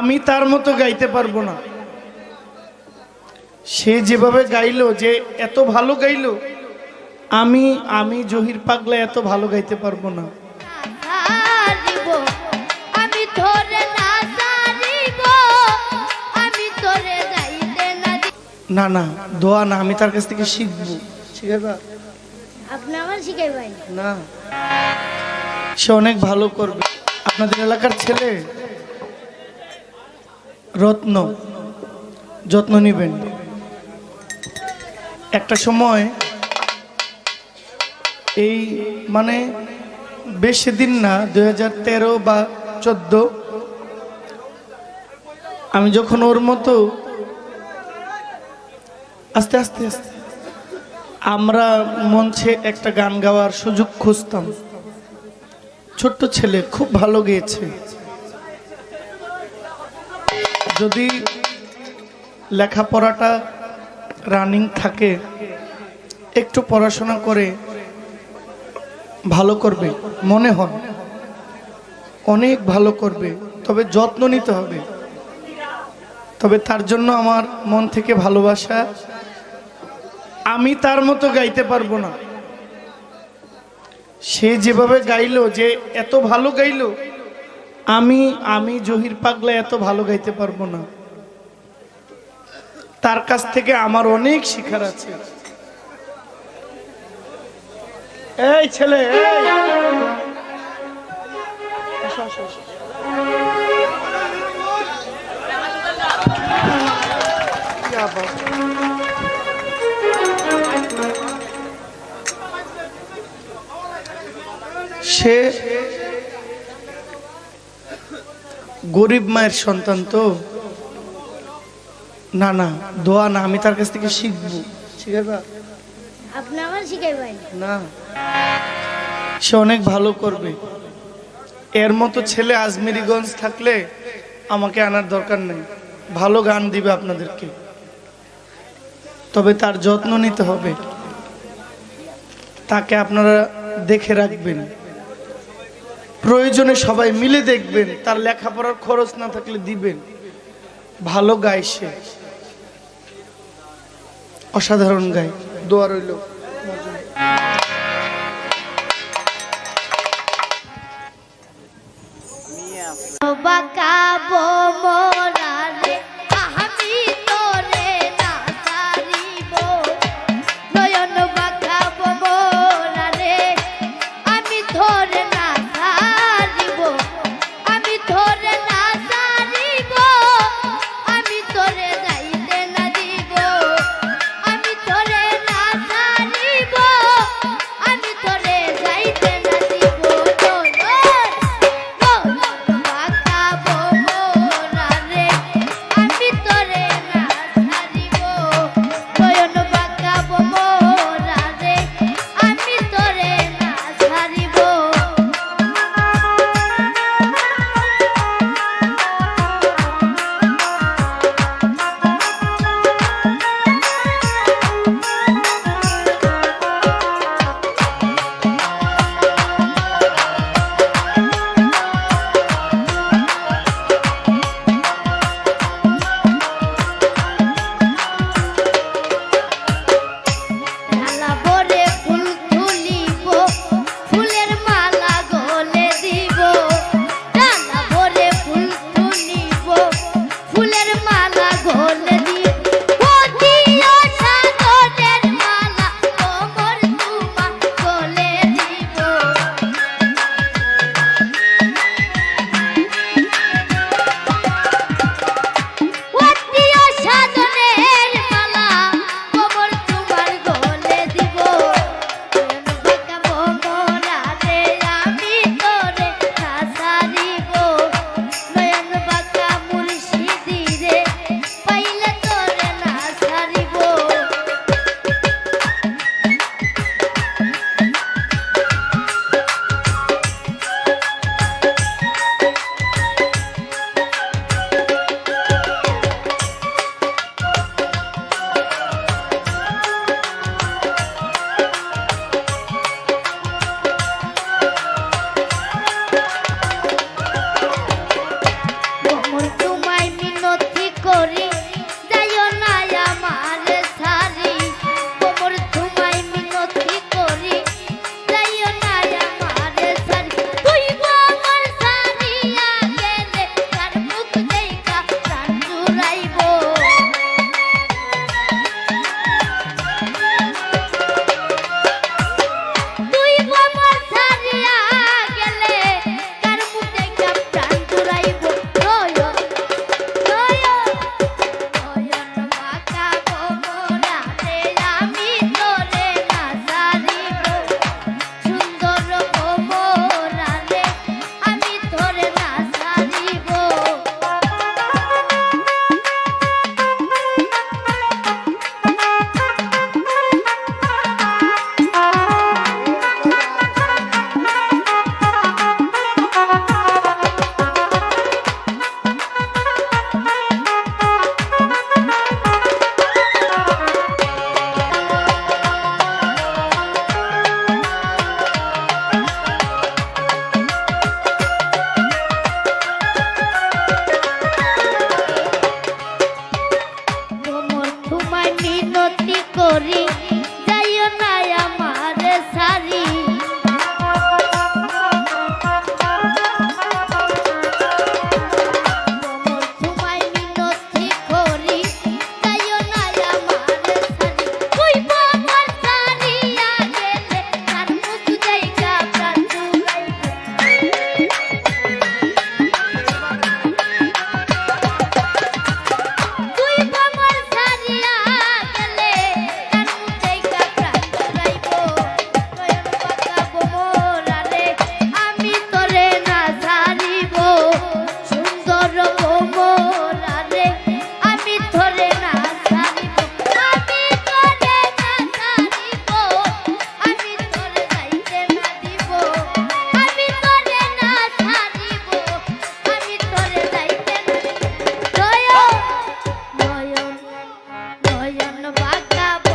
আমি তার মতো গাইতে পারব না। সে যেভাবে গাইলো যে এত ভালো গাইলো আমি আমি জহির পাগলা এত ভালো গাইতে পারব না। না না দোয়া না আমি তার কাছ থেকে শিখব। ঠিক আছে আপনি আমার শিখাইবেন? না। সে অনেক ভালো করবে। আপনাদের এলাকার ছেলে রত্ন, যত্ন নিবেন। একটা সময় এই মানে বেশি দিন না, দুই হাজার তেরো বা চোদ্দ, আমি যখন ওর মতো আস্তে আস্তে আস্তে আমরা মঞ্চে একটা গান গাওয়ার সুযোগ খুঁজতাম। ছোট্ট ছেলে খুব ভালো গেয়েছে। যদি লেখাপড়াটা রানিং থাকে, একটু পড়াশোনা করে ভালো করবে, মনে হয় অনেক ভালো করবে, তবে যত্ন নিতে হবে। তবে তার জন্য আমার মন থেকে ভালোবাসা, আমি তার মতো গাইতে পারব না। সে যেভাবে গাইলো, যে এত ভালো গাইলো আমি আমি জহির পাগলা এত ভালো গাইতে পারব না। তার কাছ থেকে আমার অনেক শিখার আছে। এই ছেলে। সে গরিব মায়ের সন্তান তো। না না দোয়া না আমি তার কাছ থেকে শিখব। ঠিক আছে আপনি আমার শিখাইবেন? না। সে অনেক ভালো করবে। এর মতো ছেলে আজমেরিগঞ্জ থাকলে আমাকে আনার দরকার নেই। ভালো গান দিবে আপনাদেরকে। তবে তার যত্ন নিতে হবে। তাকে আপনারা দেখে রাখবেন। প্রয়োজনে সবাই মিলে দেখবেন, তার লেখাপড়ার খরচ না থাকলে দিবেন। ভালো গায় সে। অসাধারণ গায়। দোয়া রইল। acabou.